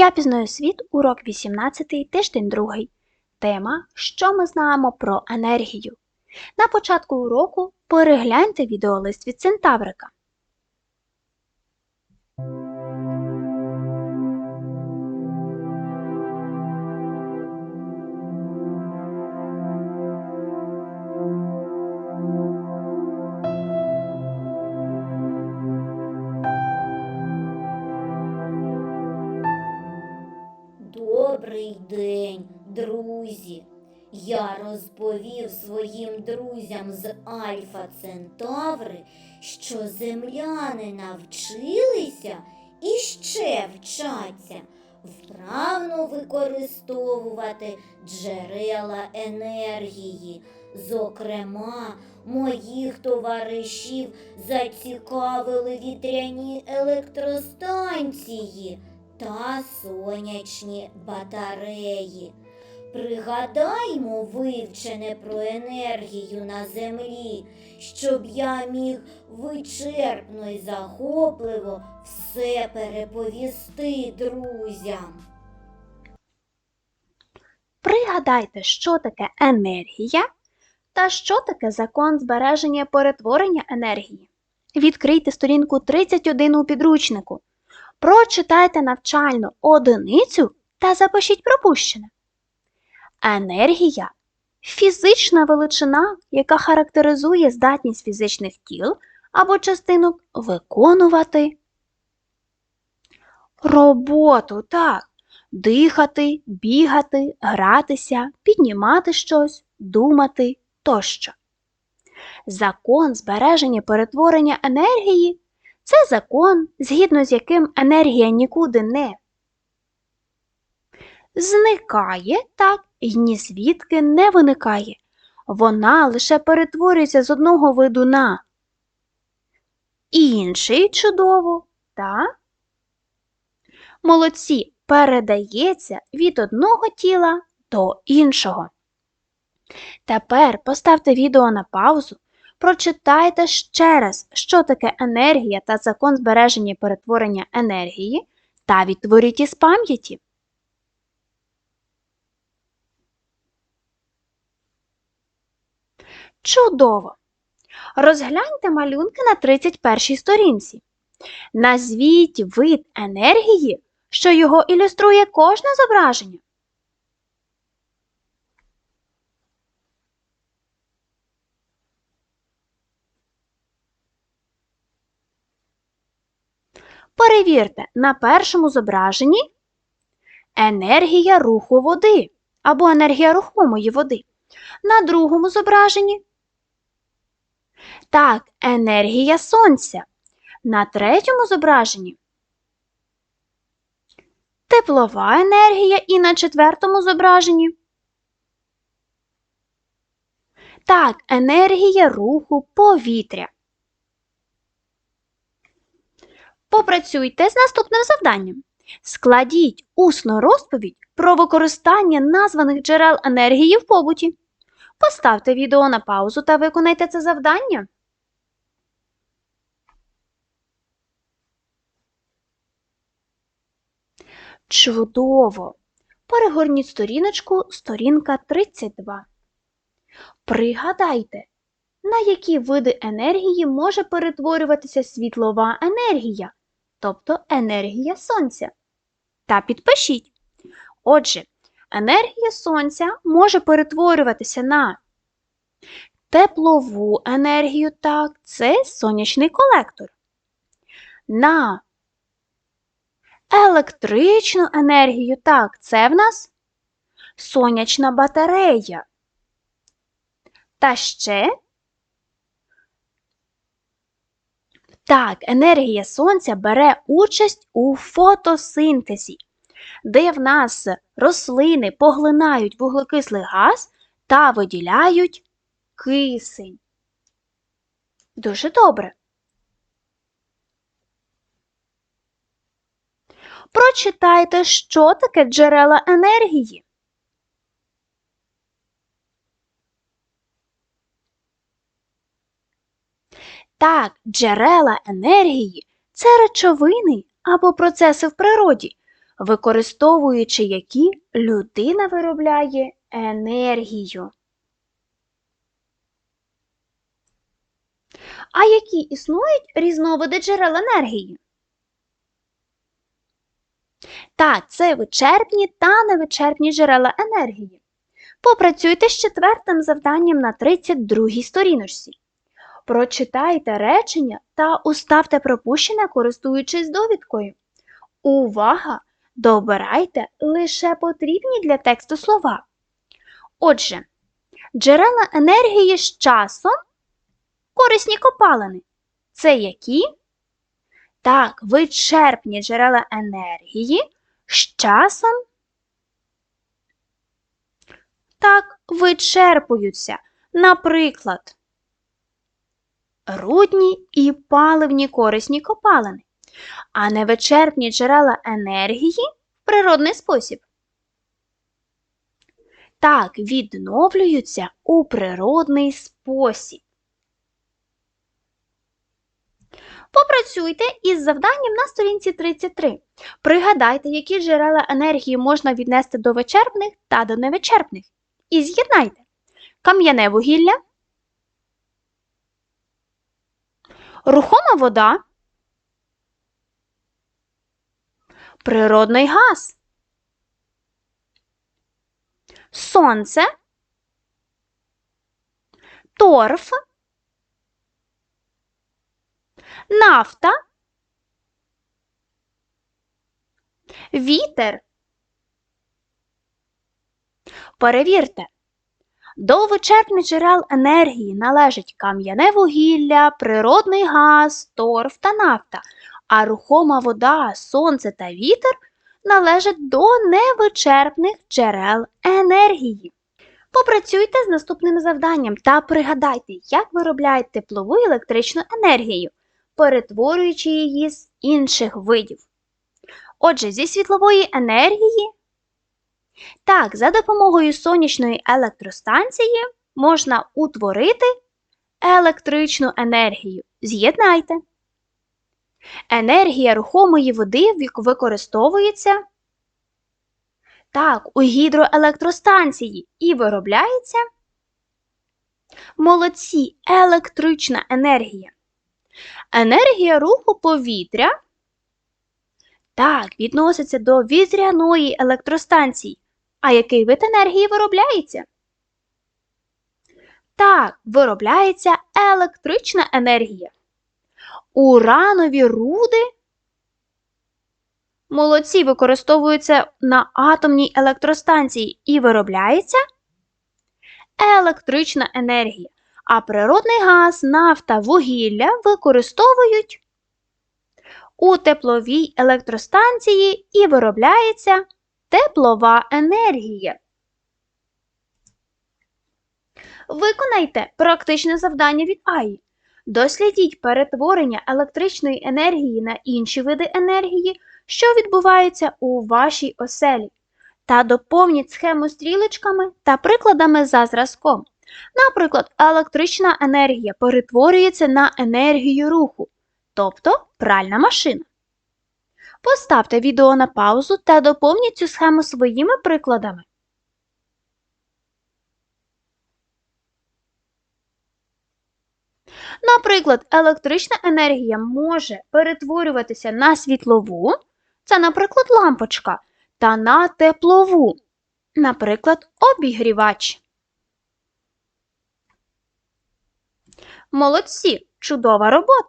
Я пізнаю світ, урок 18, тиждень 2. Тема Що ми знаємо про енергію. На початку уроку перегляньте відеолист від Центаврика. Я розповів своїм друзям з Альфа Центаври, що земляни навчилися і ще вчаться вправно використовувати джерела енергії. Зокрема, моїх товаришів зацікавили вітряні електростанції та сонячні батареї. Пригадаймо вивчене про енергію на землі, щоб я міг вичерпно й захопливо все переповісти друзям. Пригадайте, що таке енергія та що таке закон збереження перетворення енергії. Відкрийте сторінку 31 у підручнику. Прочитайте навчальну одиницю та запишіть пропущене. Енергія фізична величина, яка характеризує здатність фізичних тіл або частинок виконувати роботу, так, дихати, бігати, гратися, піднімати щось, думати тощо. Закон збереження перетворення енергії це закон, згідно з яким енергія нікуди не зникає, так, і ні звідки не виникає. Вона лише перетворюється з одного виду на інший чудово, так? Молодці передається від одного тіла до іншого. Тепер поставте відео на паузу, прочитайте ще раз, що таке енергія та закон збереження і перетворення енергії, та відтворіть із пам'яті. Чудово! Розгляньте малюнки на 31 сторінці. Назвіть вид енергії, що його ілюструє кожне зображення. Перевірте, на першому зображенні енергія руху води або енергія рухомої води. На другому зображенні так, енергія сонця. На третьому зображенні теплова енергія і на четвертому зображенні. Так, енергія руху повітря. Попрацюйте з наступним завданням. Складіть усну розповідь про використання названих джерел енергії в побуті. Поставте відео на паузу та виконайте це завдання. Чудово! Перегорніть сторіночку сторінка 32. Пригадайте, на які види енергії може перетворюватися світлова енергія, тобто енергія сонця. Та підпишіть. Отже, енергія сонця може перетворюватися на теплову енергію, так, це сонячний колектор. На електричну енергію, так, це в нас сонячна батарея. Та ще так, енергія сонця бере участь у фотосинтезі, де в нас рослини поглинають вуглекислий газ та виділяють кисень. Дуже добре. Прочитайте, що таке джерела енергії. Так, джерела енергії це речовини або процеси в природі, використовуючи які людина виробляє енергію. А які існують різновиди джерел енергії? Так, це вичерпні та невичерпні джерела енергії. Попрацюйте з четвертим завданням на 32 сторіночці. Прочитайте речення та уставте пропущене, користуючись довідкою. Увага! Добирайте лише потрібні для тексту слова. Отже, джерела енергії з часом корисні копалини. Це які? Так, вичерпні джерела енергії з часом. Так, вичерпуються. Наприклад, рудні і паливні корисні копалини, а невичерпні джерела енергії в природний спосіб. Так, відновлюються у природний спосіб. Попрацюйте із завданням на сторінці 33. Пригадайте, які джерела енергії можна віднести до вичерпних та до невичерпних. І з'єднайте кам'яне вугілля, рухома вода, природний газ, сонце, торф, нафта, вітер. Перевірте. До вичерпних джерел енергії належать кам'яне вугілля, природний газ, торф та нафта, а рухома вода, сонце та вітер належать до невичерпних джерел енергії. Попрацюйте з наступним завданням та пригадайте, як виробляють теплову і електричну енергію, перетворюючи її з інших видів. Отже, зі світлової енергії так, за допомогою сонячної електростанції можна утворити електричну енергію. З'єднайте. Енергія рухомої води використовується так, у гідроелектростанції і виробляється молодці електрична енергія. Енергія руху повітря так, відноситься до вітряної електростанції. А який вид енергії виробляється? Так, виробляється електрична енергія. Уранові руди молодці використовуються на атомній електростанції і виробляється електрична енергія. А природний газ, нафта, вугілля використовують у тепловій електростанції і виробляється теплова енергія. Виконайте практичне завдання від АІ. Дослідіть перетворення електричної енергії на інші види енергії, що відбуваються у вашій оселі, та доповніть схему стрілочками та прикладами за зразком. Наприклад, електрична енергія перетворюється на енергію руху, тобто пральна машина. Поставте відео на паузу та доповніть цю схему своїми прикладами. Наприклад, електрична енергія може перетворюватися на світлову, це, наприклад, лампочка, та на теплову, наприклад, обігрівач. Молодці! Чудова робота!